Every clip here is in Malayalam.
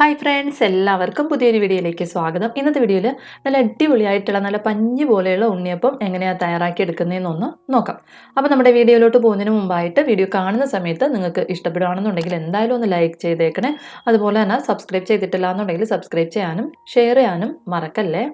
ഹായ് ഫ്രണ്ട്സ് എല്ലാവർക്കും പുതിയൊരു വീഡിയോയിലേക്ക് സ്വാഗതം. ഇന്നത്തെ വീഡിയോയിൽ നല്ല അടിപൊളിയായിട്ടുള്ള നല്ല പഞ്ഞി പോലെയുള്ള ഉണ്ണിയപ്പം എങ്ങനെയാണ് തയ്യാറാക്കി എടുക്കുന്നതെന്നൊന്ന് നോക്കാം. അപ്പോൾ നമ്മുടെ വീഡിയോയിലോട്ട് പോകുന്നതിന് മുമ്പായിട്ട് വീഡിയോ കാണുന്ന സമയത്ത് നിങ്ങൾക്ക് ഇഷ്ടപ്പെടുകയാണെന്നുണ്ടെങ്കിൽ എന്തായാലും ഒന്ന് ലൈക്ക് ചെയ്തേക്കണേ. അതുപോലെ തന്നെ സബ്സ്ക്രൈബ് ചെയ്തിട്ടില്ല എന്നുണ്ടെങ്കിൽ സബ്സ്ക്രൈബ് ചെയ്യാനും ഷെയർ ചെയ്യാനും മറക്കല്ലേ?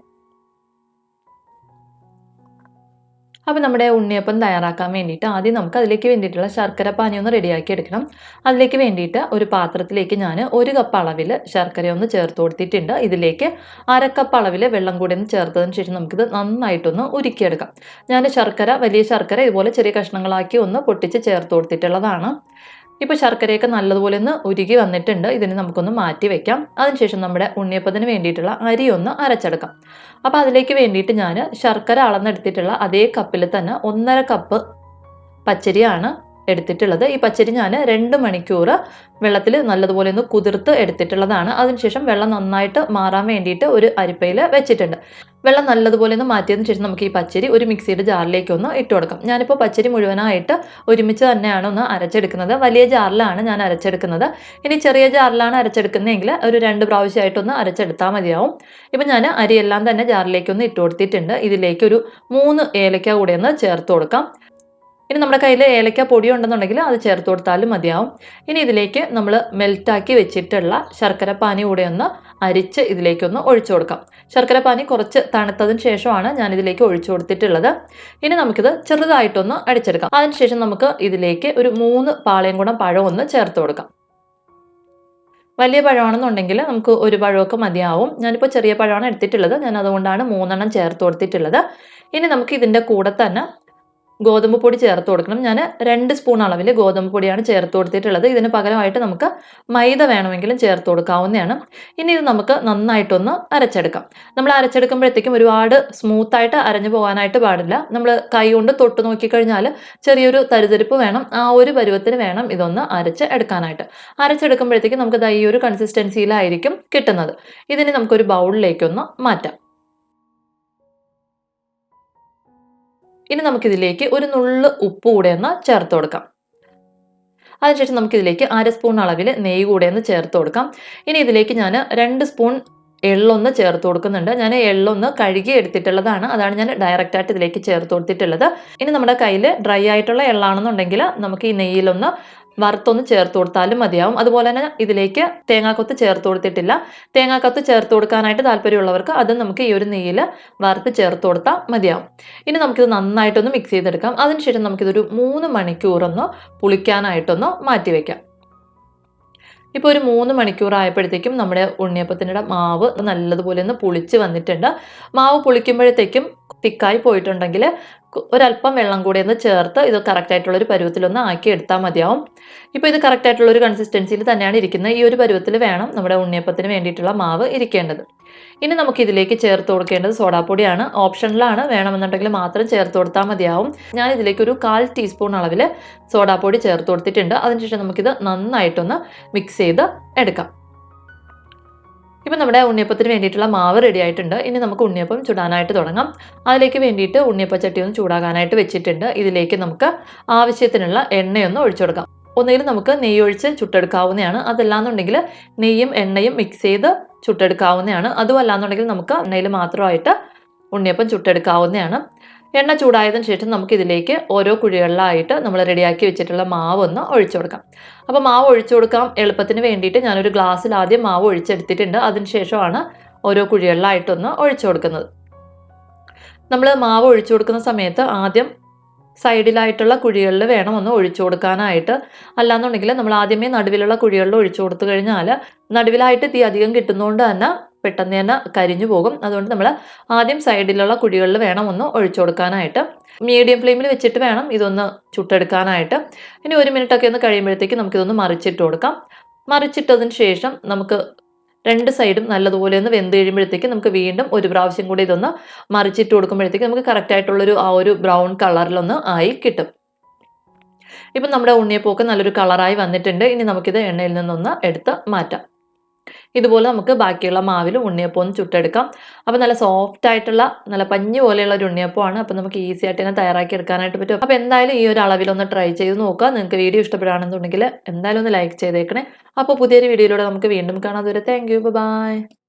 അപ്പോൾ നമ്മുടെ ഉണ്ണിയപ്പം തയ്യാറാക്കാൻ വേണ്ടിയിട്ട് ആദ്യം നമുക്ക് അതിലേക്ക് വേണ്ടിയിട്ടുള്ള ശർക്കര പാനി ഒന്ന് റെഡിയാക്കി എടുക്കണം. അതിലേക്ക് വേണ്ടിയിട്ട് ഒരു പാത്രത്തിലേക്ക് ഞാൻ ഒരു കപ്പ് അളവിൽ ശർക്കര ഒന്ന് ചേർത്ത് കൊടുത്തിട്ടുണ്ട്. ഇതിലേക്ക് അരക്കപ്പ് അളവിൽ വെള്ളം കൂടി ഒന്ന് ചേർത്തതിന് ശേഷം നമുക്കിത് നന്നായിട്ടൊന്ന് ഉരുക്കിയെടുക്കാം. ഞാൻ ശർക്കര വലിയ ശർക്കര ഇതുപോലെ ചെറിയ കഷ്ണങ്ങളാക്കി ഒന്ന് പൊട്ടിച്ച് ചേർത്ത് കൊടുത്തിട്ടുള്ളതാണ്. ഇപ്പോൾ ശർക്കരയൊക്കെ നല്ലതുപോലെ ഒന്ന് ഉരുകി വന്നിട്ടുണ്ട്. ഇതിന് നമുക്കൊന്ന് മാറ്റി വെക്കാം. അതിനുശേഷം നമ്മുടെ ഉണ്ണിയപ്പത്തിന് വേണ്ടിയിട്ടുള്ള അരി ഒന്ന് അരച്ചെടുക്കാം. അപ്പോൾ അതിലേക്ക് വേണ്ടിയിട്ട് ഞാൻ ശർക്കര അളന്നെടുത്തിട്ടുള്ള അതേ കപ്പിൽ തന്നെ ഒന്നര കപ്പ് പച്ചരിയാണ് എടുത്തിട്ടുള്ളത്. ഈ പച്ചരി ഞാൻ രണ്ട് മണിക്കൂർ വെള്ളത്തിൽ നല്ലതുപോലെ ഒന്ന് കുതിർത്ത് എടുത്തിട്ടുള്ളതാണ്. അതിനുശേഷം വെള്ളം നന്നായിട്ട് മാറാൻ വേണ്ടിയിട്ട് ഒരു അരിപ്പയിൽ വെച്ചിട്ടുണ്ട്. വെള്ളം നല്ലതുപോലെ ഒന്ന് മാറ്റിയതിന് ശേഷം നമുക്ക് ഈ പച്ചരി ഒരു മിക്സിയുടെ ജാറിലേക്ക് ഒന്ന് ഇട്ട് കൊടുക്കാം. ഞാനിപ്പോൾ പച്ചരി മുഴുവനായിട്ട് ഒരുമിച്ച് തന്നെയാണ് ഒന്ന് അരച്ചെടുക്കുന്നത്. വലിയ ജാറിലാണ് ഞാൻ അരച്ചെടുക്കുന്നത്. ഇനി ചെറിയ ജാറിലാണ് അരച്ചെടുക്കുന്നതെങ്കിൽ ഒരു രണ്ട് പ്രാവശ്യമായിട്ടൊന്ന് അരച്ചെടുത്താൽ മതിയാവും. ഇപ്പം ഞാൻ അരിയെല്ലാം തന്നെ ജാറിലേക്ക് ഒന്ന് ഇട്ട് കൊടുത്തിട്ടുണ്ട്. ഇതിലേക്ക് ഒരു മൂന്ന് ഏലക്ക കൂടെ ഒന്ന് ചേർത്ത് കൊടുക്കാം. ഇനി നമ്മുടെ കയ്യിൽ ഏലക്ക പൊടി ഉണ്ടെന്നുണ്ടെങ്കിൽ അത് ചേർത്ത് കൊടുത്താലും മതിയാവും. ഇനി ഇതിലേക്ക് നമ്മൾ മെൽറ്റാക്കി വെച്ചിട്ടുള്ള ശർക്കര പാനി കൂടെ ഒന്ന് അരിച്ച് ഇതിലേക്കൊന്ന് ഒഴിച്ചു കൊടുക്കാം. ശർക്കര പാനി കുറച്ച് തണുത്തതിന് ശേഷമാണ് ഞാൻ ഇതിലേക്ക് ഒഴിച്ചു കൊടുത്തിട്ടുള്ളത്. ഇനി നമുക്കിത് ചെറുതായിട്ടൊന്ന് അടിച്ചെടുക്കാം. അതിനുശേഷം നമുക്ക് ഇതിലേക്ക് ഒരു മൂന്ന് പാളയം കൂടം പഴം ഒന്ന് ചേർത്ത് കൊടുക്കാം. വലിയ പഴമാണെന്നുണ്ടെങ്കിൽ നമുക്ക് ഒരു പഴമൊക്കെ മതിയാവും. ഞാനിപ്പോൾ ചെറിയ പഴമാണ് എടുത്തിട്ടുള്ളത്. ഞാൻ അതുകൊണ്ടാണ് മൂന്നെണ്ണം ചേർത്ത് കൊടുത്തിട്ടുള്ളത്. ഇനി നമുക്ക് ഇതിന്റെ കൂടെ തന്നെ ഗോതമ്പ് പൊടി ചേർത്ത് കൊടുക്കണം. ഞാൻ രണ്ട് സ്പൂൺ അളവിൽ ഗോതമ്പ് പൊടിയാണ് ചേർത്ത് കൊടുത്തിട്ടുള്ളത്. ഇതിന് പകരമായിട്ട് നമുക്ക് മൈദ വേണമെങ്കിലും ചേർത്ത് കൊടുക്കാവുന്നതാണ്. ഇനി ഇത് നമുക്ക് നന്നായിട്ടൊന്ന് അരച്ചെടുക്കാം. നമ്മൾ അരച്ചെടുക്കുമ്പോഴത്തേക്കും ഒരുപാട് സ്മൂത്തായിട്ട് അരഞ്ഞു പോകാനായിട്ട് പാടില്ല. നമ്മൾ കൈ കൊണ്ട് തൊട്ട് നോക്കിക്കഴിഞ്ഞാൽ ചെറിയൊരു തരിതരിപ്പ് വേണം. ആ ഒരു പരുവത്തിന് വേണം ഇതൊന്ന് അരച്ച് എടുക്കാനായിട്ട്. അരച്ചെടുക്കുമ്പോഴത്തേക്കും നമുക്ക് ഈ ഒരു കൺസിസ്റ്റൻസിയിലായിരിക്കും കിട്ടുന്നത്. ഇതിന് നമുക്കൊരു ബൗളിലേക്കൊന്ന് മാറ്റാം. ഇനി നമുക്കിതിലേക്ക് ഒരു നുള്ള് ഉപ്പ് കൂടെ ഒന്ന് ചേർത്ത് കൊടുക്കാം. അതിനുശേഷം നമുക്കിതിലേക്ക് അര സ്പൂൺ അളവിൽ നെയ്യ് കൂടെ ഒന്ന് ചേർത്ത് കൊടുക്കാം. ഇനി ഇതിലേക്ക് ഞാൻ രണ്ട് സ്പൂൺ എള്ളൊന്ന് ചേർത്ത് കൊടുക്കുന്നുണ്ട്. ഞാൻ എള്ളൊന്ന് കഴുകി എടുത്തിട്ടുള്ളതാണ്. അതാണ് ഞാൻ ഡയറക്റ്റ് ആയിട്ട് ഇതിലേക്ക് ചേർത്ത് കൊടുത്തിട്ടുള്ളത്. ഇനി നമ്മുടെ കയ്യിൽ ഡ്രൈ ആയിട്ടുള്ള എള്ളാണെന്നുണ്ടെങ്കിൽ നമുക്ക് ഈ നെയ്യിലൊന്ന് വറുത്തൊന്ന് ചേർത്ത് കൊടുത്താലും മതിയാവും. അതുപോലെ തന്നെ ഇതിലേക്ക് തേങ്ങാക്കൊത്ത് ചേർത്ത് കൊടുത്തിട്ടില്ല. തേങ്ങാക്കൊത്ത് ചേർത്ത് കൊടുക്കാനായിട്ട് താല്പര്യമുള്ളവർക്ക് അത് നമുക്ക് ഈ ഒരു നെയ്യിൽ വറുത്ത് ചേർത്ത് കൊടുത്താൽ മതിയാവും. ഇനി നമുക്കിത് നന്നായിട്ടൊന്ന് മിക്സ് ചെയ്തെടുക്കാം. അതിനുശേഷം നമുക്കിതൊരു മൂന്ന് മണിക്കൂറൊന്ന് പുളിക്കാനായിട്ടൊന്ന് മാറ്റി വയ്ക്കാം ഇപ്പോൾ ഒരു മൂന്ന് മണിക്കൂർ ആയപ്പോഴത്തേക്കും നമ്മുടെ ഉണ്ണിയപ്പത്തിന്റെ മാവ് നല്ലതുപോലെ ഒന്ന് പുളിച്ച് വന്നിട്ടുണ്ട്. മാവ് പുളിക്കുമ്പോഴത്തേക്കും തിക്കായി പോയിട്ടുണ്ടെങ്കിൽ ഒരല്പം വെള്ളം കൂടി ഒന്ന് ചേർത്ത് ഇത് കറക്റ്റായിട്ടുള്ളൊരു പരുവത്തിലൊന്ന് ആക്കി എടുത്താൽ മതിയാവും. ഇപ്പോൾ ഇത് കറക്റ്റായിട്ടുള്ളൊരു കൺസിസ്റ്റൻസിയിൽ തന്നെയാണ് ഇരിക്കുന്നത്. ഈ ഒരു പരുവത്തിൽ വേണം നമ്മുടെ ഉണ്ണിയപ്പത്തിന് വേണ്ടിയിട്ടുള്ള മാവ് ഇരിക്കേണ്ടത്. ഇനി നമുക്ക് ഇതിലേക്ക് ചേർത്ത് കൊടുക്കേണ്ടത് സോഡാപ്പൊടിയാണ്. ഓപ്ഷനിലാണ്. വേണമെന്നുണ്ടെങ്കിൽ മാത്രം ചേർത്ത് കൊടുത്താൽ മതിയാവും. ഞാൻ ഇതിലേക്ക് ഒരു കാൽ ടീസ്പൂൺ അളവിൽ സോഡാപ്പൊടി ചേർത്ത് കൊടുത്തിട്ടുണ്ട്. അതിനുശേഷം നമുക്കിത് നന്നായിട്ടൊന്ന് മിക്സ് ചെയ്ത് എടുക്കാം. ഇപ്പം നമ്മുടെ ഉണ്ണിയപ്പത്തിന് വേണ്ടിയിട്ടുള്ള മാവ് റെഡി ആയിട്ടുണ്ട്. ഇനി നമുക്ക് ഉണ്ണിയപ്പം ചുടാനായിട്ട് തുടങ്ങാം. അതിലേക്ക് വേണ്ടിയിട്ട് ഉണ്ണിയപ്പച്ചട്ടി ഒന്ന് ചൂടാകാനായിട്ട് വെച്ചിട്ടുണ്ട്. ഇതിലേക്ക് നമുക്ക് ആവശ്യത്തിനുള്ള എണ്ണയൊന്ന് ഒഴിച്ചു കൊടുക്കാം. ഒന്നുകിൽ നമുക്ക് നെയ്യ് ഒഴിച്ച് ചുട്ടെടുക്കാവുന്നതാണ്. അതല്ലാന്നുണ്ടെങ്കിൽ നെയ്യും എണ്ണയും മിക്സ് ചെയ്ത് ചുട്ടെടുക്കാവുന്നതാണ്. അതുമല്ലാന്നുണ്ടെങ്കിൽ നമുക്ക് എണ്ണയിൽ മാത്രമായിട്ട് ഉണ്ണിയപ്പം ചുട്ടെടുക്കാവുന്നതാണ്. എണ്ണ ചൂടായതിനു ശേഷം നമുക്ക് ഇതിലേക്ക് ഓരോ കുഴികളിലായിട്ട് നമ്മൾ റെഡിയാക്കി വെച്ചിട്ടുള്ള മാവ് ഒന്ന് ഒഴിച്ചു കൊടുക്കാം. അപ്പോൾ മാവ് ഒഴിച്ചു കൊടുക്കാം എളുപ്പത്തിന് വേണ്ടിയിട്ട് ഞാനൊരു ഗ്ലാസ്സിൽ ആദ്യം മാവ് ഒഴിച്ചെടുത്തിട്ടുണ്ട്. അതിനുശേഷമാണ് ഓരോ കുഴികളിലായിട്ടൊന്ന് ഒഴിച്ചു കൊടുക്കുന്നത്. നമ്മൾ മാവ് ഒഴിച്ചു കൊടുക്കുന്ന സമയത്ത് ആദ്യം സൈഡിലായിട്ടുള്ള കുഴികളിൽ വേണം ഒന്ന് ഒഴിച്ചു കൊടുക്കാനായിട്ട്. അല്ലാന്നുണ്ടെങ്കിൽ നമ്മൾ ആദ്യമേ നടുവിലുള്ള കുഴികളിൽ ഒഴിച്ചു കൊടുത്തു കഴിഞ്ഞാൽ നടുവിലായിട്ട് തീ അധികം കിട്ടുന്നതുകൊണ്ട് തന്നെ പെട്ടെന്ന് തന്നെ കരിഞ്ഞു പോകും. അതുകൊണ്ട് നമ്മൾ ആദ്യം സൈഡിലുള്ള കുഴികളിൽ വേണം ഒന്ന് ഒഴിച്ചു കൊടുക്കാനായിട്ട്. മീഡിയം ഫ്ലെയിമിൽ വെച്ചിട്ട് വേണം ഇതൊന്ന് ചുട്ടെടുക്കാനായിട്ട്. ഇനി ഒരു മിനിറ്റൊക്കെ ഒന്ന് കഴിയുമ്പോഴത്തേക്ക് നമുക്കിതൊന്ന് മറിച്ചിട്ട് കൊടുക്കാം. മറിച്ചിട്ടതിന് ശേഷം നമുക്ക് രണ്ട് സൈഡും നല്ലതുപോലെ ഒന്ന് വെന്ത് കഴിയുമ്പോഴത്തേക്ക് നമുക്ക് വീണ്ടും ഒരു പ്രാവശ്യം കൂടി ഇതൊന്ന് മറിച്ചിട്ട് കൊടുക്കുമ്പോഴത്തേക്ക് നമുക്ക് കറക്റ്റ് ആയിട്ടുള്ളൊരു ആ ഒരു ബ്രൗൺ കളറിലൊന്ന് ആയി കിട്ടും. ഇപ്പം നമ്മുടെ ഉണ്ണിയപ്പോക്ക് നല്ലൊരു കളറായി വന്നിട്ടുണ്ട്. ഇനി നമുക്കിത് എണ്ണയിൽ നിന്നൊന്ന് എടുത്ത് മാറ്റാം. ഇതുപോലെ നമുക്ക് ബാക്കിയുള്ള മാവിലും ഉണ്ണിയപ്പം ഒന്ന് ചുട്ടെടുക്കാം. അപ്പോൾ നല്ല സോഫ്റ്റ് ആയിട്ടുള്ള നല്ല പഞ്ഞു പോലെയുള്ള ഒരു ഉണ്ണിയപ്പമാണ്. അപ്പോൾ നമുക്ക് ഈസി ആയിട്ട് തന്നെ തയ്യാറാക്കി എടുക്കാനായിട്ട് പറ്റും. അപ്പോൾ എന്തായാലും ഈ ഒരു അളവിലൊന്ന് ട്രൈ ചെയ്ത് നോക്കുക. നിങ്ങൾക്ക് വീഡിയോ ഇഷ്ടപ്പെടുകയാണെന്നുണ്ടെങ്കിൽ എന്തായാലും ഒന്ന് ലൈക്ക് ചെയ്തേക്കണേ. അപ്പോൾ പുതിയൊരു വീഡിയോയിലൂടെ നമുക്ക് വീണ്ടും കാണാം. അതുവരെ താങ്ക് യു ബൈ